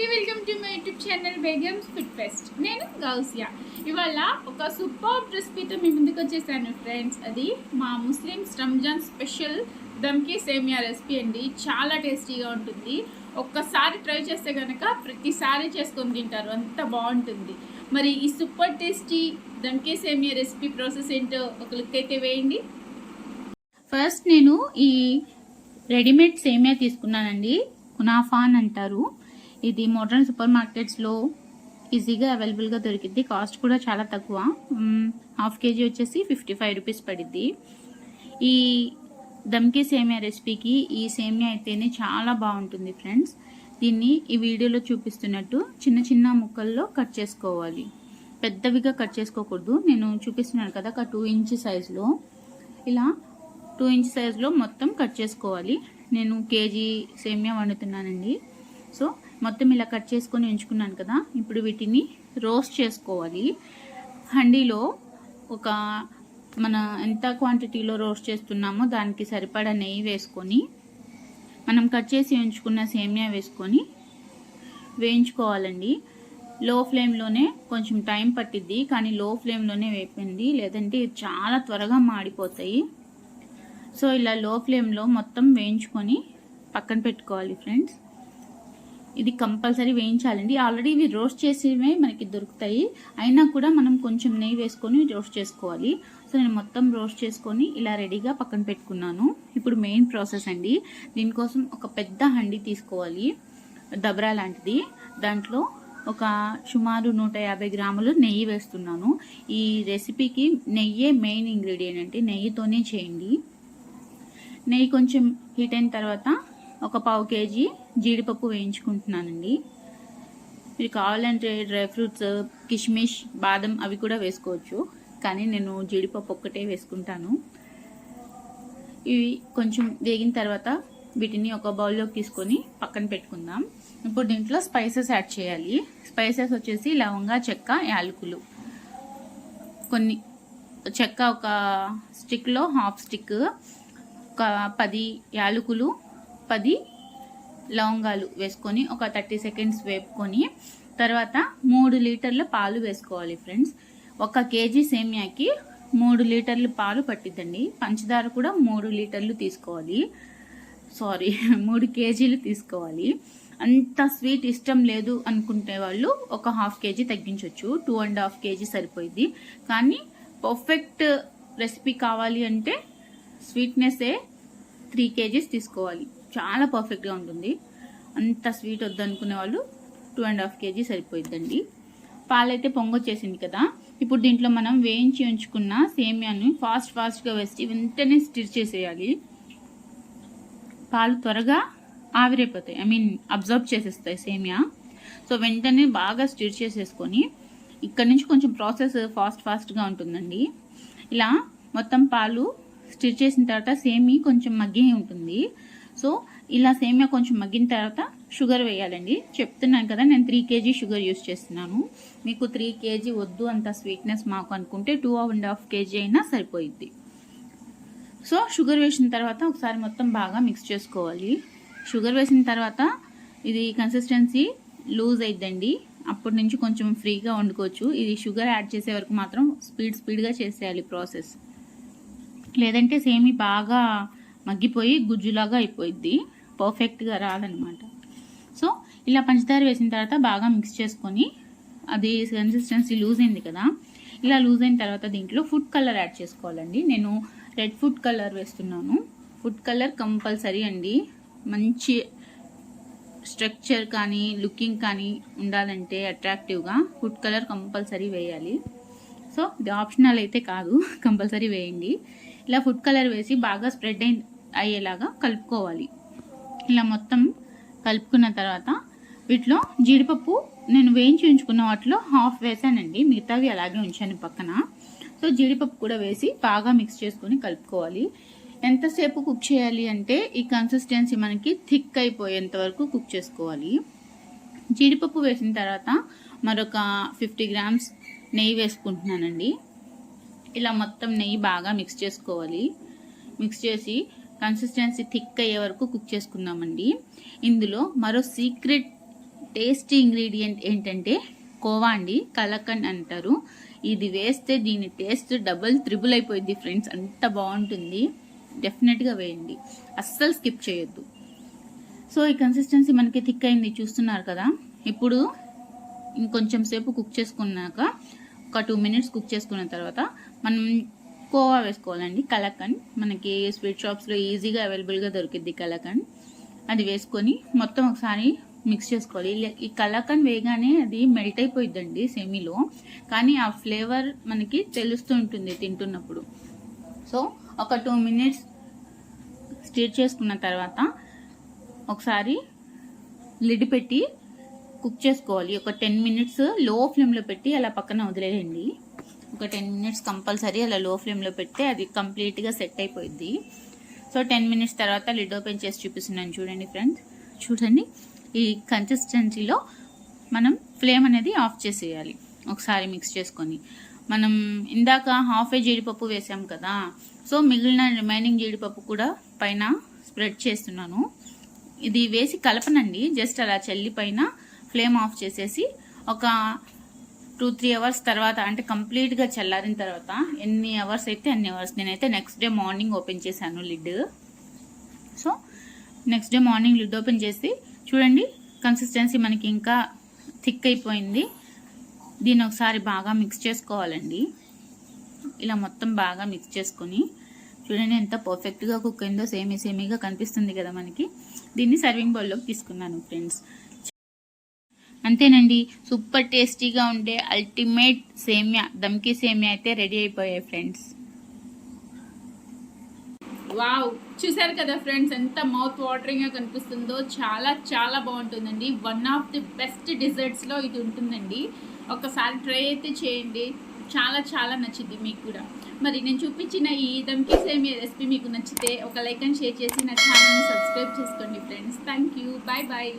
Hearty welcome to my YouTube channel Begums food fest నేను గౌసియా. ఇవాళ ఒక సూపర్ రెసిపీతో మీ ముందుకు వచ్చేసాను ఫ్రెండ్స్ అది మా ముస్లిమ్స్ రంజాన్ స్పెషల్ దమ్కి సేమియా రెసిపీ అండి. చాలా టేస్టీగా ఉంటుంది. ఒక్కసారి ట్రై చేస్తే కనుక ప్రతిసారి చేసుకొని తింటారు. అంత బాగుంటుంది. మరి ఈ సూపర్ టేస్టీ దమ్కి సేమియా రెసిపీ ప్రాసెస్ ఏంటో ఒక లుక్ అయితే వేయండి. ఫస్ట్ నేను ఈ రెడీమేడ్ సేమియా తీసుకున్నానండి. కునాఫాన్ అంటారు. ఇది మోడర్న్ సూపర్ మార్కెట్స్లో ఈజీగా అవైలబుల్గా దొరికిద్ది. కాస్ట్ కూడా చాలా తక్కువ. హాఫ్ కేజీ వచ్చేసి ఫిఫ్టీ ఫైవ్ రూపీస్ పడిద్ది. ఈ దమ్కి సేమియా రెసిపీకి ఈ సేమియా అయితేనే చాలా బాగుంటుంది ఫ్రెండ్స్. దీన్ని ఈ వీడియోలో చూపిస్తున్నట్టు చిన్న చిన్న ముక్కల్లో కట్ చేసుకోవాలి. పెద్దవిగా కట్ చేసుకోకూడదు. నేను చూపిస్తున్నాను కదా ఒక టూ ఇంచ్ సైజులో. ఇలా టూ ఇంచ్ సైజులో మొత్తం కట్ చేసుకోవాలి. నేను కేజీ సేమియా వండుతున్నానండి. సో మొత్తం ఇలా కట్ చేసుకొని ఉంచుకున్నాను కదా ఇప్పుడు వీటిని రోస్ట్ చేసుకోవాలి. హండీలో ఒక మన ఎంత క్వాంటిటీలో రోస్ట్ చేస్తున్నామో దానికి సరిపడా నెయ్యి వేసుకొని మనం కట్ చేసి ఉంచుకున్న సేమియా వేసుకొని వేయించుకోవాలండి. లో ఫ్లేమ్లోనే కొంచెం టైం పట్టిద్ది కానీ లో ఫ్లేమ్లోనే వేపింది లేదంటే చాలా త్వరగా మాడిపోతాయి. సో ఇలా లో ఫ్లేమ్లో మొత్తం వేయించుకొని పక్కన పెట్టుకోవాలి ఫ్రెండ్స్. ఇది కంపల్సరీ వేయించాలండి. ఆల్రెడీ ఇవి రోస్ట్ చేసేవే మనకి దొరుకుతాయి. అయినా కూడా మనం కొంచెం నెయ్యి వేసుకొని రోస్ట్ చేసుకోవాలి. సో నేను మొత్తం రోస్ట్ చేసుకొని ఇలా రెడీగా పక్కన పెట్టుకున్నాను. ఇప్పుడు మెయిన్ ప్రాసెస్ అండి. దీనికోసం ఒక పెద్ద హండి తీసుకోవాలి. దబరా లాంటిది. దాంట్లో ఒక సుమారు నూట యాభై గ్రాములు నెయ్యి వేస్తున్నాను. ఈ రెసిపీకి నెయ్యే మెయిన్ ఇంగ్రీడియంట్ అంటే నెయ్యితోనే చేయండి. నెయ్యి కొంచెం హీట్ అయిన తర్వాత ఒక పావు కేజీ జీడిపప్పు వేయించుకుంటున్నానండి. మీరు కావాలంటే డ్రై ఫ్రూట్స్ కిష్మిష్ బాదం అవి కూడా వేసుకోవచ్చు. కానీ నేను జీడిపప్పు ఒక్కటే వేసుకుంటాను. ఇవి కొంచెం వేగిన తర్వాత వీటిని ఒక బౌల్లోకి తీసుకొని పక్కన పెట్టుకుందాం. ఇప్పుడు దీంట్లో స్పైసెస్ యాడ్ చేయాలి. స్పైసెస్ వచ్చేసి లవంగా చెక్క యాలకులు. కొన్ని చెక్క ఒక స్టిక్లో హాఫ్ స్టిక్ ఒక పది యాలకులు పది లవంగాలు వేసుకొని ఒక థర్టీ సెకండ్స్ వేపుకొని తర్వాత మూడు లీటర్ల పాలు వేసుకోవాలి ఫ్రెండ్స్. ఒక కేజీ సేమియాకి మూడు లీటర్లు పాలు పట్టిద్దండి. పంచదార కూడా మూడు లీటర్లు తీసుకోవాలి. సారీ మూడు కేజీలు తీసుకోవాలి. అంత స్వీట్ ఇష్టం లేదు అనుకుంటే వాళ్ళు ఒక హాఫ్ కేజీ తగ్గించవచ్చు టూ అండ్ హాఫ్ కేజీ సరిపోయింది కానీ పర్ఫెక్ట్ రెసిపీ కావాలి అంటే స్వీట్నెస్సే త్రీ కేజీస్ తీసుకోవాలి. చాలా పర్ఫెక్ట్గా ఉంటుంది. అంత స్వీట్ వద్దనుకునే వాళ్ళు టూ అండ్ హాఫ్ కేజీ సరిపోయిద్దండి. పాలైతే పొంగొచ్చేసింది కదా. ఇప్పుడు దీంట్లో మనం వేయించి ఉంచుకున్న సేమియాను ఫాస్ట్ ఫాస్ట్గా వేసి వెంటనే స్టిర్ చేసేయాలి. పాలు త్వరగా ఆవిరైపోతాయి. ఐ మీన్ అబ్జర్వ్ చేసేస్తాయి సేమియా. సో వెంటనే బాగా స్టిర్ చేసేసుకొని ఇక్కడ నుంచి కొంచెం ప్రాసెస్ ఫాస్ట్ ఫాస్ట్గా ఉంటుందండి. ఇలా మొత్తం పాలు స్టిర్ చేసిన తర్వాత సేమి కొంచెం మగ్గి ఉంటుంది. సో ఇలా సేమియా కొంచెం మగ్గిన తర్వాత షుగర్ వేయాలండి. చెప్తున్నాను కదా నేను త్రీ కేజీ షుగర్ యూస్ చేస్తున్నాను. మీకు త్రీ కేజీ వద్దు అంత స్వీట్నెస్ మాకు అనుకుంటే టూ అండ్ హాఫ్ కేజీ అయినా సరిపోయిద్ది. సో షుగర్ వేసిన తర్వాత ఒకసారి మొత్తం బాగా మిక్స్ చేసుకోవాలి. షుగర్ వేసిన తర్వాత ఇది కన్సిస్టెన్సీ లూజ్ అయిద్దండి. అప్పటి నుంచి కొంచెం ఫ్రీగా వండుకోవచ్చు. ఇది షుగర్ యాడ్ చేసే వరకు మాత్రం స్పీడ్ స్పీడ్గా చేసేయాలి ప్రాసెస్ లేదంటే సేమి బాగా మగ్గిపోయి గుజ్జులాగా అయిపోయిద్ది. పర్ఫెక్ట్గా రాదనమాట. సో ఇలా పంచదార వేసిన తర్వాత బాగా మిక్స్ చేసుకొని అది కన్సిస్టెన్సీ లూజ్ అయింది కదా. ఇలా లూజ్ అయిన తర్వాత దీంట్లో ఫుడ్ కలర్ యాడ్ చేసుకోవాలండి. నేను రెడ్ ఫుడ్ కలర్ వేస్తున్నాను. ఫుడ్ కలర్ కంపల్సరీ అండి. మంచి స్ట్రక్చర్ కానీ లుకింగ్ కానీ ఉండాలంటే అట్రాక్టివ్గా ఫుడ్ కలర్ కంపల్సరీ వేయాలి. సో ఇది ఆప్షనల్ అయితే కాదు. కంపల్సరీ వేయండి. ఇలా ఫుడ్ కలర్ వేసి బాగా స్ప్రెడ్ అయింది అయ్యేలాగా కలుపుకోవాలి. ఇలా మొత్తం కలుపుకున్న తర్వాత వీటిలో జీడిపప్పు నేను వేయించి ఉంచుకున్న వాటిలో హాఫ్ వేసానండి. మిగతావి అలాగే ఉంచాను పక్కన. సో జీడిపప్పు కూడా వేసి బాగా మిక్స్ చేసుకొని కలుపుకోవాలి. ఎంతసేపు కుక్ చేయాలి అంటే ఈ కన్సిస్టెన్సీ మనకి థిక్ అయిపోయేంత వరకు కుక్ చేసుకోవాలి. జీడిపప్పు వేసిన తర్వాత మరొక ఫిఫ్టీ గ్రామ్స్ నెయ్యి వేసుకుంటున్నానండి. ఇలా మొత్తం నెయ్యి బాగా మిక్స్ చేసుకోవాలి. మిక్స్ చేసి కన్సిస్టెన్సీ థిక్ అయ్యే వరకు కుక్ చేసుకుందామండి. ఇందులో మరో సీక్రెట్ టేస్టీ ఇంగ్రీడియంట్ ఏంటంటే కోవా అండి. కలకండ్ అంటారు. ఇది వేస్తే దీని టేస్ట్ డబుల్ త్రిబుల్ అయిపోయింది ఫ్రెండ్స్. అంత బాగుంటుంది. డెఫినెట్గా వేయండి. అస్సలు స్కిప్ చేయొద్దు. సో ఈ కన్సిస్టెన్సీ మనకి థిక్ అయింది చూస్తున్నారు కదా. ఇప్పుడు ఇంకొంచెం సేపు కుక్ చేసుకున్నాక ఒక టూ మినిట్స్ కుక్ చేసుకున్న తర్వాత మనం కోవా వేసుకోవాలండి కలకండ్. మనకి స్వీట్ షాప్స్లో ఈజీగా అవైలబుల్గా దొరికిద్ది కలకండ్. అది వేసుకొని మొత్తం ఒకసారి మిక్స్ చేసుకోవాలి. ఈ కలాకండ్ వేయగానే అది మెల్ట్ అయిపోయిద్దండి సెమీలో కానీ ఆ ఫ్లేవర్ మనకి తెలుస్తూ ఉంటుంది తింటున్నప్పుడు. సో ఒక టూ మినిట్స్ స్టీర్ చేసుకున్న తర్వాత ఒకసారి లిడ్ పెట్టి కుక్ చేసుకోవాలి. ఒక టెన్ మినిట్స్లో ఫ్లేమ్లో పెట్టి అలా పక్కన వదిలేయండి. ఒక టెన్ మినిట్స్ కంపల్సరీ అలా లో ఫ్లేమ్లో పెడితే అది కంప్లీట్గా సెట్ అయిపోయింది సో టెన్ మినిట్స్ తర్వాత లిడ్ ఓపెన్ చేసి చూపిస్తున్నాను చూడండి ఫ్రెండ్స్. చూడండి. ఈ కన్సిస్టెన్సీలో మనం ఫ్లేమ్ అనేది ఆఫ్ చేసేయాలి. ఒకసారి మిక్స్ చేసుకొని. మనం ఇందాక హాఫ్ ఏ జీడిపప్పు వేసాం కదా. సో మిగిలిన రిమైనింగ్ జీడిపప్పు కూడా పైన స్ప్రెడ్ చేస్తున్నాను. ఇది వేసి కలపనండి. జస్ట్ అలా చల్లి పైన ఫ్లేమ్ ఆఫ్ చేసేసి ఒక టూ త్రీ అవర్స్ తర్వాత అంటే కంప్లీట్గా చల్లారిన తర్వాత ఎన్ని అవర్స్ అయితే అన్ని అవర్స్. నేనైతే నెక్స్ట్ డే మార్నింగ్ ఓపెన్ చేశాను lid so next day morning lid open చేసి చూడండి కన్సిస్టెన్సీ మనకి ఇంకా థిక్ అయిపోయింది. దీన్ని ఒకసారి బాగా మిక్స్ చేసుకోవాలండి. ఇలా మొత్తం బాగా మిక్స్ చేసుకొని చూడండి ఎంత పర్ఫెక్ట్గా కుక్ అయిందో సేమీ సేమీగా కనిపిస్తుంది కదా మనకి. దీన్ని సర్వింగ్ బౌల్లోకి తీసుకున్నాను ఫ్రెండ్స్ అంతేనండి. సూపర్ టేస్టీగా ఉండే అల్టిమేట్ సేమియా దమ్కి సేమియా అయితే రెడీ అయిపోయాయి ఫ్రెండ్స్. వావ్ చూసారు కదా ఫ్రెండ్స్ ఎంత మౌత్ వాటరింగ్గా కనిపిస్తుందో? చాలా చాలా బాగుంటుందండి. వన్ ఆఫ్ ది బెస్ట్ డిజర్ట్స్లో ఇది ఉంటుందండి. ఒకసారి ట్రై అయితే చేయండి. చాలా చాలా నచ్చింది మీకు కూడా. మరి నేను చూపించిన ఈ దమ్కి సేమియా రెసిపీ మీకు నచ్చితే ఒక లైక్ అండ్ షేర్ చేసి నా ఛానల్ని సబ్స్క్రైబ్ చేసుకోండి friends. Thank you bye bye